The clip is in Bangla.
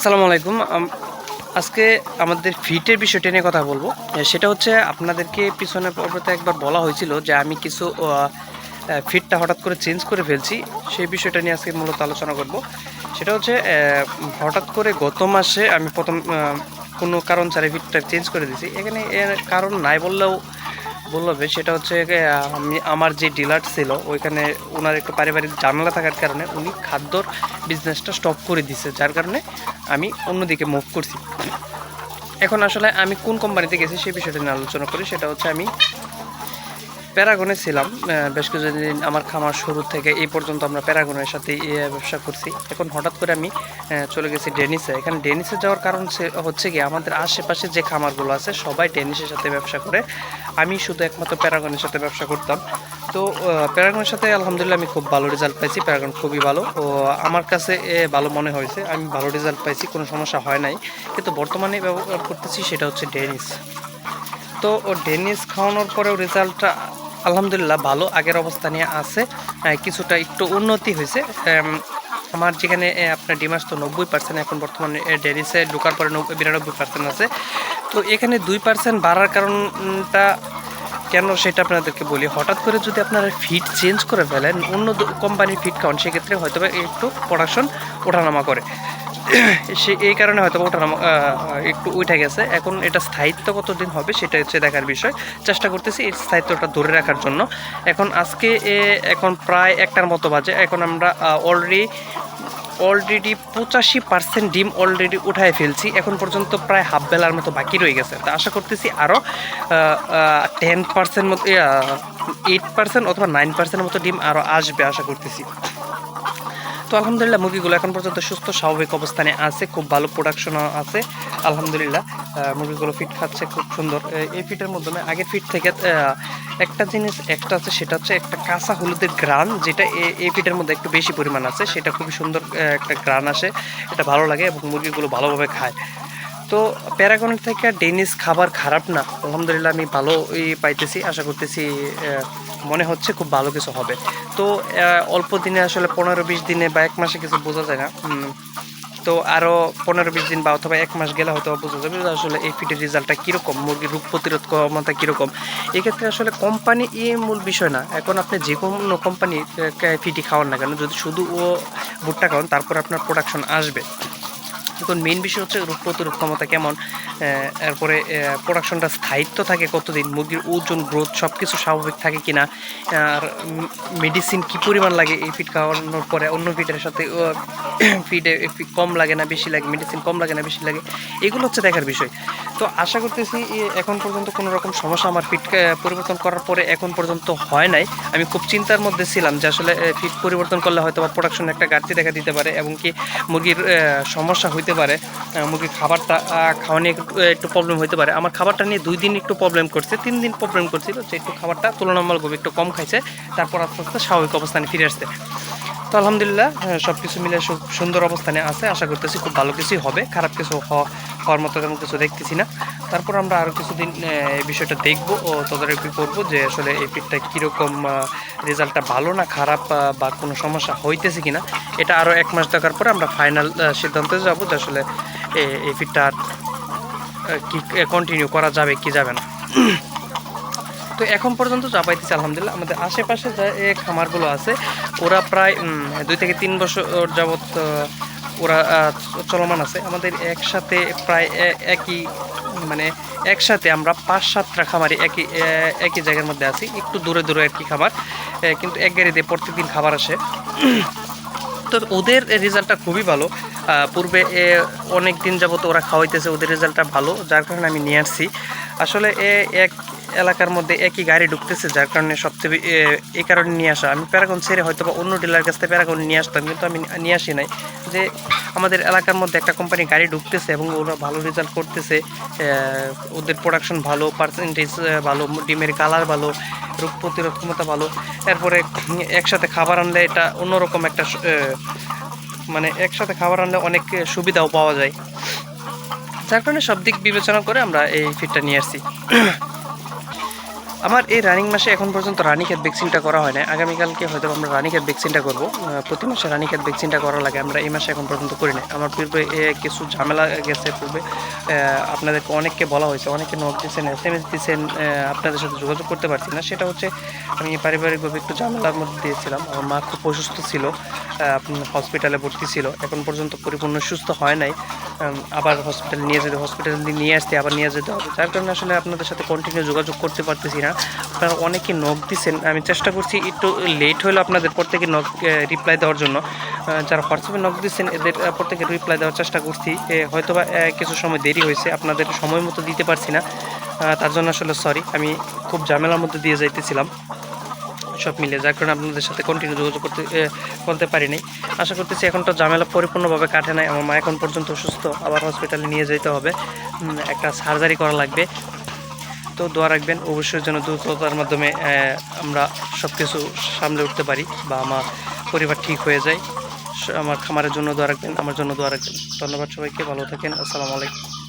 আসসালামু আলাইকুম। আজকে আমাদের ফিটের বিষয়টা নিয়ে কথা বলব। সেটা হচ্ছে আপনাদেরকে পিছনে পর্বতে একবার বলা হয়েছিল যে আমি কিছু ফিটটা হঠাৎ করে চেঞ্জ করে ফেলছি। সেই বিষয়টা নিয়ে আজকে মূলত আলোচনা করব। সেটা হচ্ছে হঠাৎ করে গত মাসে আমি প্রথম কোনো কারণ ছাড়া ফিটটা চেঞ্জ করে দিয়েছি। এখানে এর কারণ নাই বললেও বলবে সেটা হচ্ছে আমি, আমার যে ডিলার ছিল, ওইখানে ওনার একটু পারিবারিক জানালা থাকার কারণে উনি খাদ্যর বিজনেসটা স্টপ করে দিছে, যার কারণে আমি অন্যদিকে মুভ করছি। এখন আসলে আমি কোন কোম্পানিতে গেছি সেই বিষয়টা নিয়ে আলোচনা করি, সেটা হচ্ছে আমি প্যারাগনে ছিলাম বেশ কিছুদিন আমার খামার শুরু থেকে এই পর্যন্ত আমরা প্যারাগনের সাথে ব্যবসা করছি। এখন হঠাৎ করে আমি চলে গেছি ডেনিসে। এখানে ডেনিসে যাওয়ার কারণ হচ্ছে কি, আমাদের আশেপাশে যে খামারগুলো আছে, সবাই ডেনিসের সাথে ব্যবসা করে। আমি শুধু একমাত্র প্যারাগনের সাথে ব্যবসা করতাম। তো প্যারাগনের সাথে আলহামদুলিল্লাহ আমি খুব ভালো রেজাল্ট পাইছি। প্যারাগন খুবই ভালো। ও, আমার কাছে ভালো মনে হয়েছে। আমি ভালো রেজাল্ট পাইছি, কোনো সমস্যা হয় নাই। কিন্তু বর্তমানে ব্যবহার করতেছি সেটা হচ্ছে ডেনিস। তো, ও, ডেনিস খাওয়ানোর পরেও রেজাল্টটা আলহামদুলিল্লাহ ভালো আগের অবস্থা নিয়ে আছে কিছুটা একটু উন্নতি হয়েছে। আমার যেখানে আপনার ডিমাস তো নব্বই পার্সেন্ট এখন বর্তমানে এ, ডেনিসে ঢোকার পরে নব্বই বিরানব্বই পার্সেন্ট আছে। তো এখানে দুই পার্সেন্ট বাড়ার কারণটা কেন সেটা আপনাদেরকে বলি। হঠাৎ করে যদি আপনারা ফিট চেঞ্জ করে ফেলেন অন্য কোম্পানির ফিট খাওয়ান সেক্ষেত্রে হয়তো একটু প্রোডাকশন ওঠানামা করে। সে এই কারণে হয়তো আহ, একটু উঠে গেছে। এখন এটা স্থায়িত্ব কতদিন হবে সেটা হচ্ছে দেখার বিষয়। চেষ্টা করতেছি এই স্থায়িত্বটা ধরে রাখার জন্য। এখন আজকে এখন প্রায় একটার মতো বাজে। এখন আমরা অলরেডি অলরেডি পঁচাশি পার্সেন্ট ডিম অলরেডি উঠায় ফেলছি। এখন পর্যন্ত প্রায় হাফ বেলার মতো বাকি রয়ে গেছে। তা আশা করতেছি আরও টেন পার্সেন্ট মতো এইট পার্সেন্ট অথবা নাইন পার্সেন্টের মতো ডিম আরও আসবে আশা করতেছি। তো আলহামদুলিল্লাহ মুরগিগুলো এখন পর্যন্ত সুস্থ, স্বাভাবিক অবস্থানে আছে, খুব ভালো প্রোডাকশনও আছে। আলহামদুলিল্লাহ মুভিগুলো ফিট খাচ্ছে, খুব সুন্দর। এই ফিটের মাধ্যমে আগের ফিট থেকে একটা জিনিস, একটা আছে, সেটা হচ্ছে একটা কাঁচা হলুদের গ্রান যেটা এই ফিটের মধ্যে একটু বেশি পরিমাণ আছে, সেটা খুব সুন্দর একটা গ্রান আসে, এটা ভালো লাগে এবং মুরগিগুলো ভালোভাবে খায়। তো প্যারাগনের থেকে ডেনিস খাবার খারাপ না। আলহামদুলিল্লাহ আমি ভালো পাইতেছি, আশা করতেছি মনে হচ্ছে খুব ভালো কিছু হবে। তো অল্প দিনে আসলে পনেরো বিশ দিনে বা এক মাসে কিছু বোঝা যায় না। তো আরও পনেরো বিশ দিন বা অথবা এক মাস গেলে হয়তো বোঝা যাবে আসলে এই ফিটের রেজাল্টটা কীরকম, মুরগির রোগ প্রতিরোধ ক্ষমতা কীরকম। এক্ষেত্রে আসলে কোম্পানি এই মূল বিষয় না। এখন আপনি যে কোনো কোম্পানি ফিটি খাওয়ান না কেন, যদি শুধু ও ভুট্টা খাওয়ান, তারপর আপনার প্রোডাকশন আসবে। এখন মেইন বিষয় হচ্ছে রোগ প্রতিরোধ ক্ষমতা কেমন আহ, এরপরে প্রোডাকশনটা স্থায়িত্ব থাকে কতদিন মুরগির ওজন গ্রোথ সব কিছু স্বাভাবিক থাকে কিনা আর মেডিসিন কি পরিমাণ লাগে এই ফিড খাওয়ানোর পরে অন্য ফিডের সাথে ফিডে কম লাগে না বেশি লাগে মেডিসিন কম লাগে না বেশি লাগে এগুলো হচ্ছে দেখার বিষয়। তো আশা করতেছি এখন পর্যন্ত কোনো রকম সমস্যা আমার ফিট পরিবর্তন করার পরে এখন পর্যন্ত হয় নাই। আমি খুব চিন্তার মধ্যে ছিলাম যে আসলে ফিট পরিবর্তন করলে হয়তো বা প্রোডাকশন একটা ঘাটতি দেখা দিতে পারে এবং কি মুরগির সমস্যা হইতে পারে মুরগি খাবারটা খাওয়া নিয়ে একটু একটু প্রবলেম হইতে পারে। আমার খাবারটা নিয়ে দুই দিন একটু প্রবলেম করছে, তিন দিন প্রবলেম করছিল যে একটু খাবারটা তুলনামূলকভাবে একটু কম খাইছে, তারপর আস্তে আস্তে স্বাভাবিক অবস্থানে ফিরে আসছে। তো আলহামদুলিল্লাহ সব কিছু মিলে সুন্দর অবস্থানে আছে। আশা করতেছি খুব ভালো কিছুই হবে। খারাপ কিছু হওয়ার মতো তেমন কিছু দেখতেছি না। তারপর আমরা আরও কিছুদিন এই বিষয়টা দেখব ও তদারকি করব যে আসলে এই ফিটটা কীরকম রেজাল্টটা ভালো না খারাপ বা কোনো সমস্যা হইতেছে কিনা। এটা আরও এক মাস দেখার পরে আমরা ফাইনাল সিদ্ধান্তে যাব যে আসলে এই ফিটটা আর, কি কন্টিনিউ করা যাবে কি যাবে না। তো এখন পর্যন্ত যা পাইতেছি, আলহামদুলিল্লাহ, আমাদের আশেপাশে যে খামারগুলো আছে, ওরা প্রায় দুই থেকে তিন বছর যাবৎ ওরা চলমান আছে। আমাদের একসাথে প্রায় একই মানে একসাথে আমরা পাঁচ সাতটা খামারে একই একই জায়গার মধ্যে আছি। একটু দূরে দূরে আর কি খাবার কিন্তু এক গাড়িতে প্রত্যেকদিন খাবার আসে। তো ওদের রেজাল্টটা খুবই ভালো। পূর্বে অনেক দিন যাবত ওরা খাওয়াইতেছে, ওদের রেজাল্টটা ভালো, যার কারণে আমি নিয়ে আসছি। আসলে, এ, এক এলাকার মধ্যে একই গাড়ি ঢুকতেছে, যার কারণে সবচেয়ে এই কারণে নিয়ে আসা। আমি প্যারাগন ছেড়ে হয়তো বা অন্য ডিলার কাছ থেকে প্যারাগন নিয়ে আসতাম, কিন্তু আমি নিয়ে আসি নাই। যে আমাদের এলাকার মধ্যে একটা কোম্পানি গাড়ি ঢুকতেছে এবং ওরা ভালো রেজাল্ট করতেছে ওদের প্রোডাকশন ভালো পার্সেন্টেজ ভালো, ডিমের কালার ভালো, রোগ প্রতিরোধ ক্ষমতা ভালো। এরপরে একসাথে খাবার আনলে এটা অন্যরকম একটা মানে একসাথে খাবার আনলে অনেক সুবিধাও পাওয়া যায়। যার কারণে সব দিক বিবেচনা করে আমরা এই ফিটটা নিয়ে আসছি। আমার এই রানিং মাসে এখন পর্যন্ত রানীক্ষেত ভ্যাকসিনটা করা হয় না আগামীকালকে হয়তো আমরা রানীক্ষেত ভ্যাকসিনটা করব। প্রতি মাসে রানীক্ষেত ভ্যাকসিনটা করা লাগে, আমরা এই মাসে এখন পর্যন্ত করি না আমার পূর্বে কিছু ঝামেলা গেছে পূর্বে। আপনাদেরকে অনেককে বলা হয়েছে, অনেকে নক দিচ্ছেন এস এম এস দিচ্ছেন আপনাদের সাথে যোগাযোগ করতে পারছি না। সেটা হচ্ছে, আমি পারিবারিকভাবে একটু ঝামেলার মধ্যে দিয়েছিলাম। আমার মা খুব অসুস্থ ছিল হসপিটালে ভর্তি ছিল। এখন পর্যন্ত পরিপূর্ণ সুস্থ হয় নাই। আবার হসপিটালে নিয়ে যেতে হসপিটালে নিয়ে আসতে, আবার নিয়ে যেতে হবে। যার কারণে আসলে আপনাদের সাথে কন্টিনিউ যোগাযোগ করতে পারতেছি না। আপনারা অনেকে নক দিচ্ছেন আমি চেষ্টা করছি একটু লেট হলেও আপনাদের প্রত্যেকে নখ রিপ্লাই দেওয়ার জন্য। যারা হোয়াটসঅ্যাপে নক দিচ্ছেন এদের প্রত্যেকে রিপ্লাই দেওয়ার চেষ্টা করছি। হয়তোবা কিছু সময় দেরি হয়েছে। আপনাদের সময় মতো দিতে পারছি না। তার জন্য আসলে সরি আমি খুব ঝামেলার মধ্যে দিয়ে যাইতেছিলাম। সব মিলে, যার কারণে আপনাদের সাথে কন্টিনিউ যোগাযোগ করতে করতে পারিনি আশা করতেছি এখন তো ঝামেলা পরিপূর্ণভাবে কাটে নাই। আমার মা এখন পর্যন্ত অসুস্থ। আবার হসপিটালে নিয়ে যেতে হবে। একটা সার্জারি করা লাগবে। তো দোয়া রাখবেন, অবশ্যই যেন দ্রুততার মাধ্যমে আমরা সব কিছু সামলে উঠতে পারি বা আমার পরিবার ঠিক হয়ে যায়। আমার খামারের জন্য দোয়া রাখবেন, আমার জন্য দোয়া রাখবেন। ধন্যবাদ সবাইকে, ভালো থাকেন, আসসালামু আলাইকুম।